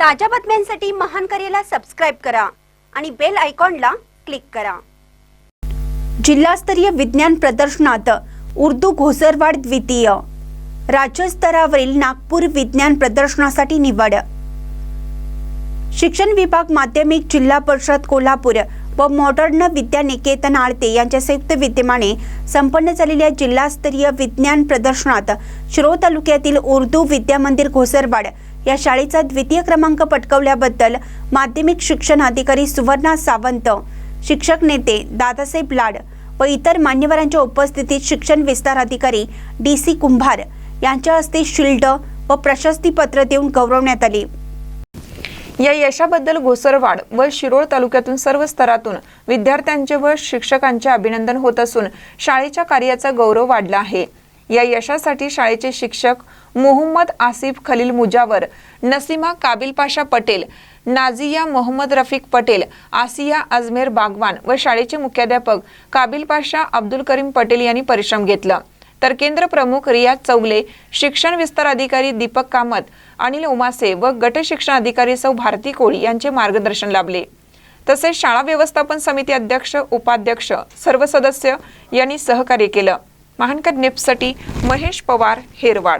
ताज्या बातम्यांसाठी महान करेला सबस्क्राईब करा आणि बेल आयकॉनला क्लिक करा. जिल्हास्तरीय विज्ञान प्रदर्शनात उर्दू घोसरवाड द्वितीय. राज्यस्तरावरील नागपूर विज्ञान प्रदर्शनासाठी निवड. शिक्षण विभाग माध्यमिक जिल्हा परिषद कोल्हापूर व मॉडर्न विद्या निकेतन आळते यांच्या संयुक्त विद्यमाने संपन्न झालेल्या जिल्हास्तरीय विज्ञान प्रदर्शनात शिरो तालुक्यातील उर्दू विद्या मंदिर घोसरवाड या शाळेचा द्वितीय क्रमांक पटकवल्याबद्दल माध्यमिक शिक्षण अधिकारी सुवर्णा सावंत शिक्षक नेते दादासाहेब लाड व इतर मान्यवरांच्या उपस्थितीत शिक्षण विस्तार अधिकारी डी सी कुंभार यांच्या हस्ते शिल्ड व प्रशस्तीपत्र देऊन गौरवण्यात आले. या यशाबद्दल घोसरवाड व शिरोळ तालुक्यातून सर्व स्तरातून विद्यार्थ्यांचे व शिक्षकांचे अभिनंदन होत असून शाळेच्या कार्याचा गौरव वाढला आहे. या यशासाठी शाळेचे शिक्षक मोहम्मद आसिफ खलील मुजावर नसीमा काबिल पाशा पटेल नाझिया मोहम्मद रफिक पटेल आसिया अजमेर बागवान व शाळेचे मुख्याध्यापक काबिल पाशा अब्दुल करीम पटेल यांनी परिश्रम घेतला. तर केंद्र प्रमुख रियाज चौले शिक्षण विस्तार अधिकारी दीपक कामत अनिल उमासे व गट शिक्षण अधिकारी सौ भारती कोळी यांचे मार्गदर्शन लाभले. तसेच शाळा व्यवस्थापन समिती अध्यक्ष उपाध्यक्ष सर्व सदस्य यांनी सहकार्य केलं. महानकर नेपसाठी महेश पवार हेरवाड